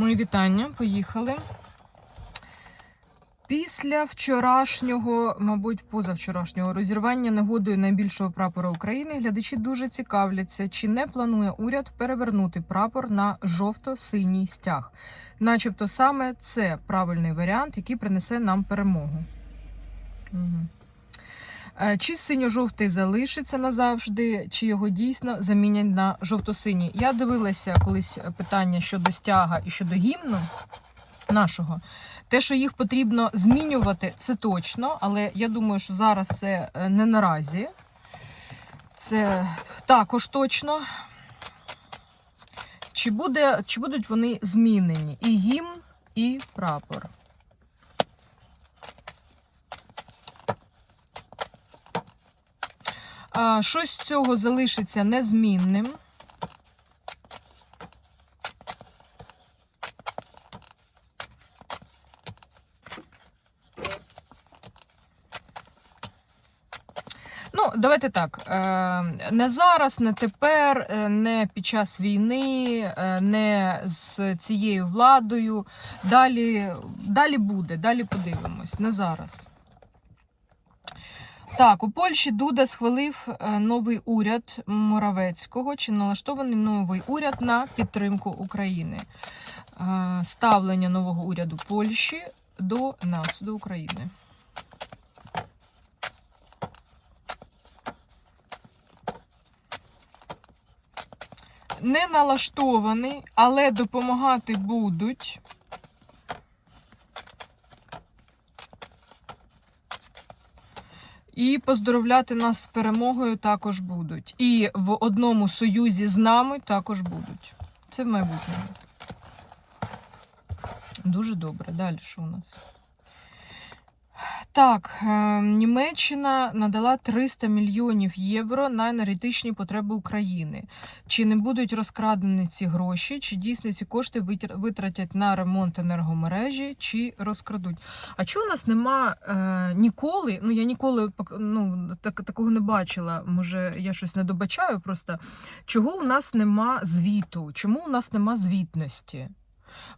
Мої вітання, поїхали. Після вчорашнього, мабуть, позавчорашнього розірвання нагодою найбільшого прапора України глядачі дуже цікавляться, чи не планує уряд перевернути прапор на жовто-синій стяг. Начебто саме це правильний варіант, який принесе нам перемогу. Угу. Чи синьо-жовтий залишиться назавжди, чи його дійсно замінять на жовто-синій? Я дивилася колись питання щодо стяга і щодо гімну нашого. Те, що їх потрібно змінювати, це точно, але я думаю, що зараз це е, не наразі. Це також точно. Чи, буде, чи будуть вони змінені? І гімн, і прапор. Щось з цього залишиться незмінним. Ну, давайте так. е, Не зараз, не тепер, е, не під час війни, е, не з цією владою. Далі, далі буде, далі подивимось. Не зараз. Так, у Польщі Дуда схвалив е, новий уряд Моравецького. Чи налаштований новий уряд на підтримку України? Е, Ставлення нового уряду Польщі до нас, до України. Не налаштований, але допомагати будуть. І поздоровляти нас з перемогою також будуть. І в одному союзі з нами також будуть. Це в майбутньому. Дуже добре. Далі що у нас? Так, е, Німеччина надала 300 мільйонів євро на енергетичні потреби України. Чи не будуть розкрадені ці гроші, чи дійсно ці кошти витр- витратять на ремонт енергомережі, чи розкрадуть? А чого у нас нема е, ніколи? Ну я ніколи ну, так, такого не бачила. Може, я щось не добачаю. Просто чого у нас нема звіту? Чому у нас нема звітності?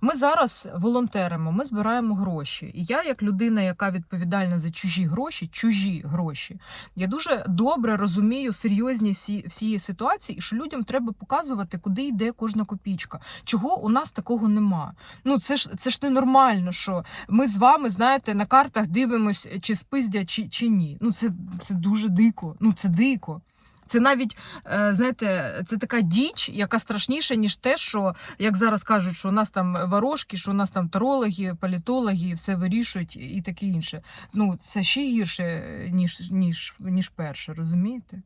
Ми зараз волонтеримо, ми збираємо гроші. І я, як людина, яка відповідальна за чужі гроші, чужі гроші, я дуже добре розумію серйозні всі всієї ситуації, і що людям треба показувати, куди йде кожна копійка. Чого у нас такого нема? Ну це ж це ж ненормально, що ми з вами, знаєте, на картах дивимось, чи спиздять, чи, чи ні. Ну це, це дуже дико. Ну це дико. Це навіть, е, знаєте, це така діч, яка страшніша, ніж те, що, як зараз кажуть, що у нас там ворожки, що у нас там тарологи, політологи, все вирішують і таке інше. Ну, це ще гірше, ніж, ніж, ніж перше, розумієте?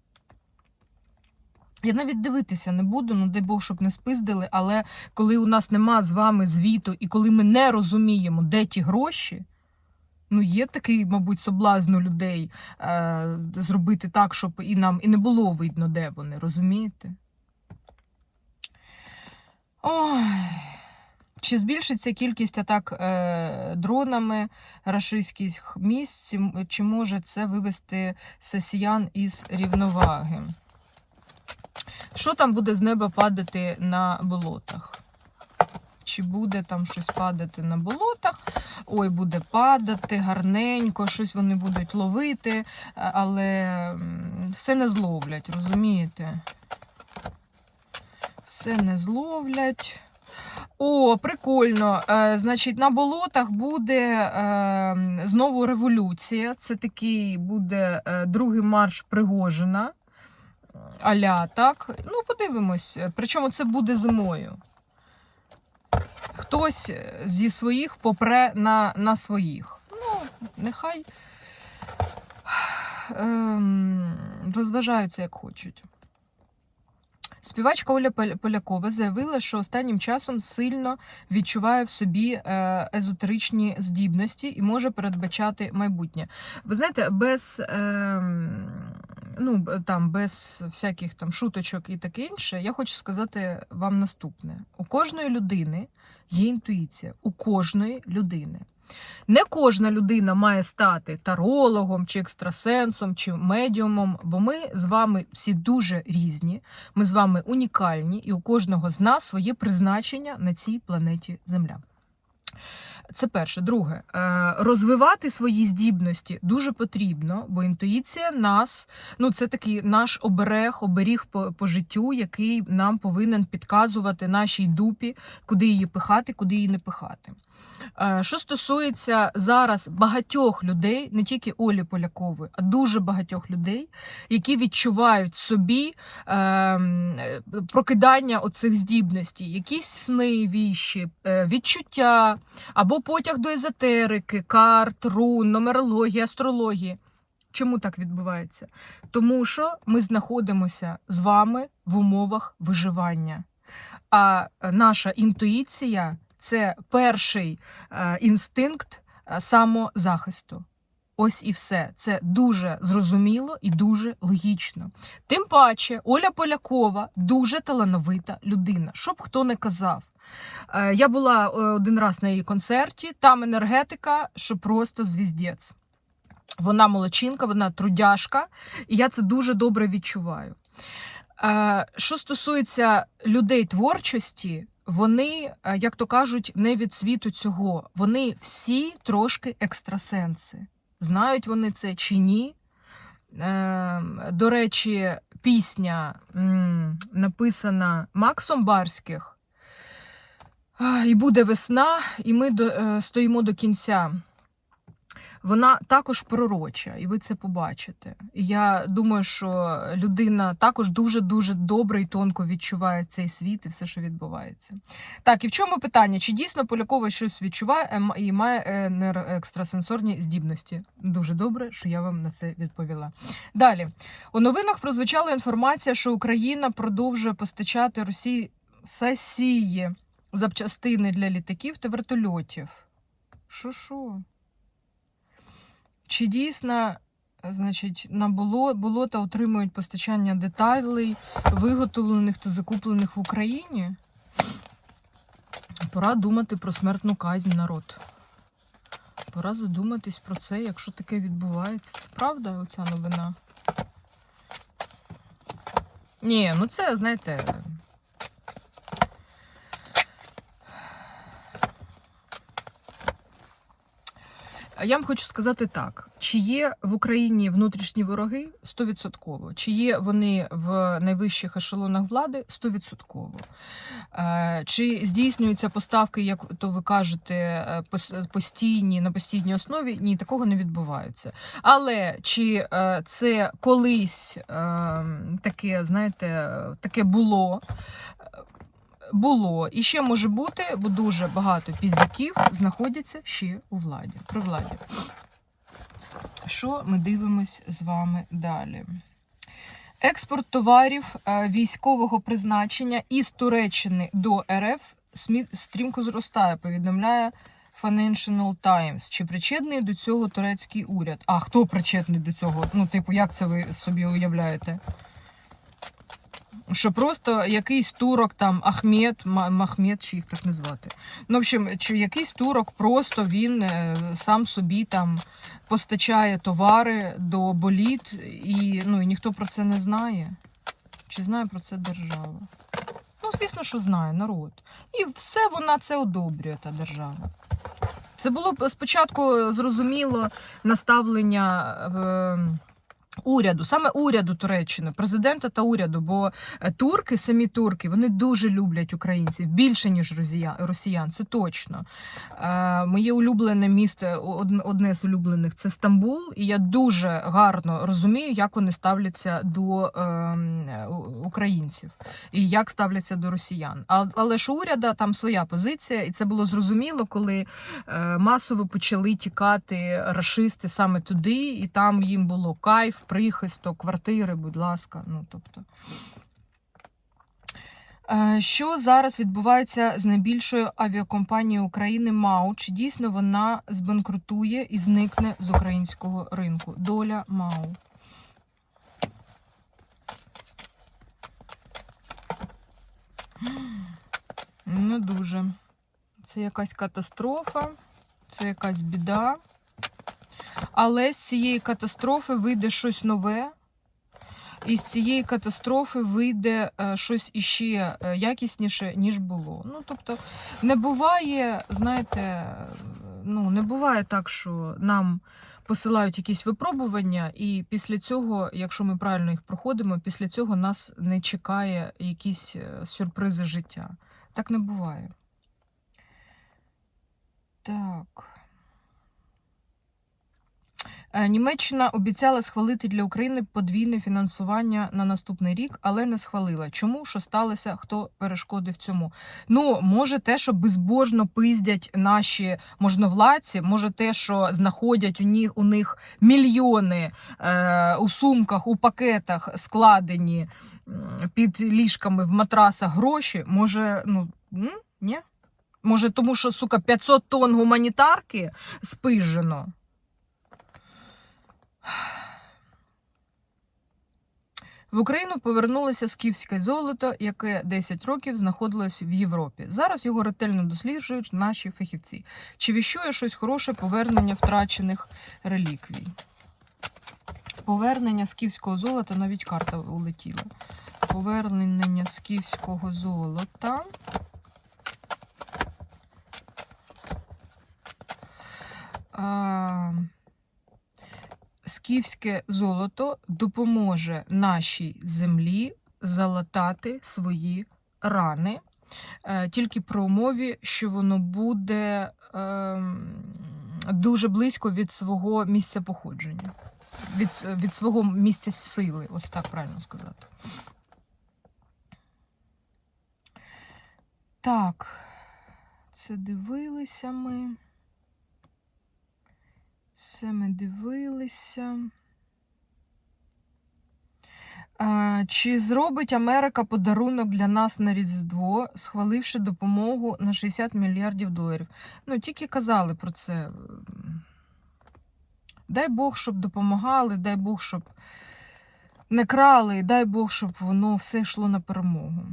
Я навіть дивитися не буду, ну дай Бог, щоб не спиздили, але коли у нас нема з вами звіту, і коли ми не розуміємо, де ті гроші. Ну, є такий, мабуть, соблазн у людей е, зробити так, щоб і нам і не було видно, де вони, розумієте? Ой. Чи збільшиться кількість атак е, дронами рашистських місць, Чи- може це вивести сесіян із рівноваги? Що там буде з неба падати на болотах? Чи буде там щось падати на болотах? Ой, буде падати гарненько, щось вони будуть ловити, але все не зловлять, розумієте? Все не зловлять. О, прикольно. Е, значить, на болотах буде е, знову революція. Це такий буде е, другий марш Пригожина. Аля, так. Ну, подивимось. Причому це буде зимою. Хтось зі своїх попре на, на своїх. Ну, нехай ем, розважаються як хочуть. Співачка Оля Полякова заявила, що останнім часом сильно відчуває в собі е, езотеричні здібності і може передбачати майбутнє. Ви знаєте, без, ем, ну, там, без всяких там шуточок і таке інше, я хочу сказати вам наступне: у кожної людини є інтуїція, у кожної людини. Не кожна людина має стати тарологом, чи екстрасенсом, чи медіумом, бо ми з вами всі дуже різні. Ми з вами унікальні, і у кожного з нас своє призначення на цій планеті Земля. Це перше. Друге, е, розвивати свої здібності дуже потрібно, бо інтуїція нас, ну це такий наш оберег, оберіг по, по життю, який нам повинен підказувати нашій дупі, куди її пихати, куди її не пихати. Е, Що стосується зараз багатьох людей, не тільки Олі Полякової, а дуже багатьох людей, які відчувають собі ем, прокидання оцих здібностей, якісь сни віщі, е, відчуття або потяг до езотерики, карт, рун, нумерології, астрології. Чому так відбувається? Тому що ми знаходимося з вами в умовах виживання. А е, наша інтуїція це перший е, інстинкт е, самозахисту. Ось і все. Це дуже зрозуміло і дуже логічно. Тим паче, Оля Полякова дуже талановита людина. Щоб хто не казав. Е, Я була е, один раз на її концерті, там енергетика, що просто звіздець. Вона молодчинка, вона трудяжка, і я це дуже добре відчуваю. Е, Що стосується людей творчості, вони, як то кажуть, не від світу цього. Вони всі трошки екстрасенси. Знають вони це чи ні. До речі, пісня написана Максом Барських. І буде весна, і ми до, е, стоїмо до кінця. Вона також пророча, і ви це побачите. І я думаю, що людина також дуже-дуже добре і тонко відчуває цей світ і все, що відбувається. Так, і в чому питання? Чи дійсно Полякова щось відчуває ем, і має е, екстрасенсорні здібності? Дуже добре, що я вам на це відповіла. Далі у новинах прозвучала інформація, що Україна продовжує постачати Росії сесії запчастини для літаків та вертольотів. Що що? Чи дійсно, значить, на боло, болота отримують постачання деталей, виготовлених та закуплених в Україні? Пора думати про смертну казнь народ. Пора задуматись про це, якщо таке відбувається. Це правда, оця новина? Ні, ну це, знаєте. Я вам хочу сказати так: чи є в Україні внутрішні вороги 100%. Чи є вони в найвищих ешелонах влади 100%. Е, Чи здійснюються поставки, як то ви кажете, е, постійні на постійній основі? Ні, такого не відбувається. Але чи е, це колись е, таке, знаєте, таке було? Було і ще може бути, бо дуже багато піздяків знаходяться ще у владі при владі. Що ми дивимось з вами далі? Експорт товарів е, військового призначення із Туреччини до РФ стрімко зростає, повідомляє Financial Times. Чи причетний до цього турецький уряд? А хто причетний до цього? Ну, типу, як це ви собі уявляєте? Що просто якийсь турок, там Ахмед, Махмед, чи їх так назвати. Ну, в общем, чи якийсь турок просто він е, сам собі там постачає товари до боліт, і, ну, і ніхто про це не знає. Чи знає про це держава? Ну, звісно, що знає народ. І все вона це одобрює, та держава. Це було спочатку зрозуміло наставлення. е, Уряду, саме уряду Туреччини, президента та уряду, бо е, турки, самі турки, вони дуже люблять українців більше ніж росія- росіян. Це точно. Е, Моє улюблене місто, од- одне з улюблених це Стамбул, і я дуже гарно розумію, як вони ставляться до ем, українців і як ставляться до росіян. Але ж уряда там своя позиція, і це було зрозуміло, коли е, масово почали тікати рашисти саме туди, і там їм було кайф, прихисток, квартири, будь ласка. Ну тобто. Е, Що зараз відбувається з найбільшою авіакомпанією України МАУ? Чи дійсно вона збанкрутує і зникне з українського ринку? Доля МАУ. Не дуже. Це якась катастрофа. Це якась біда. Але з цієї катастрофи вийде щось нове. І з цієї катастрофи вийде е, щось іще е, якісніше, ніж було. Ну, тобто, не буває, знаєте, ну, не буває так, що нам посилають якісь випробування, і після цього, якщо ми правильно їх проходимо, після цього нас не чекає якісь е, сюрпризи життя. Так не буває. Так. Е, Німеччина обіцяла схвалити для України подвійне фінансування на наступний рік, але не схвалила. Чому? Що сталося? Хто перешкодив цьому? Ну, може, те, що безбожно пиздять наші можновладці, може те, що знаходять у них, у них мільйони е, у сумках, у пакетах складені під ліжками в матрасах гроші. Може, ну ні? Може, тому що, сука, 500 тонн гуманітарки спижено. В Україну повернулося скіфське золото, яке 10 років знаходилось в Європі. Зараз його ретельно досліджують наші фахівці. Чи віщує щось хороше повернення втрачених реліквій? Повернення скіфського золота, навіть карта улетіла. Повернення скіфського золота. Скіфське золото допоможе нашій землі залатати свої рани, е, тільки при умові, що воно буде ем, дуже близько від свого місця походження, від, від свого місця сили, ось так правильно сказати. Так, це дивилися ми. Це ми дивилися. Чи зробить Америка подарунок для нас на Різдво, схваливши допомогу на 60 мільярдів доларів? Ну, тільки казали про це. Дай Бог, щоб допомагали, дай Бог, щоб не крали, дай Бог, щоб воно все йшло на перемогу.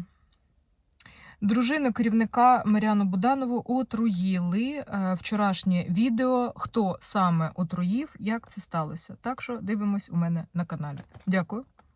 Дружину керівника Маріану Буданову отруїли. Е, Вчорашнє відео, хто саме отруїв, як це сталося. Так що дивимось у мене на каналі. Дякую.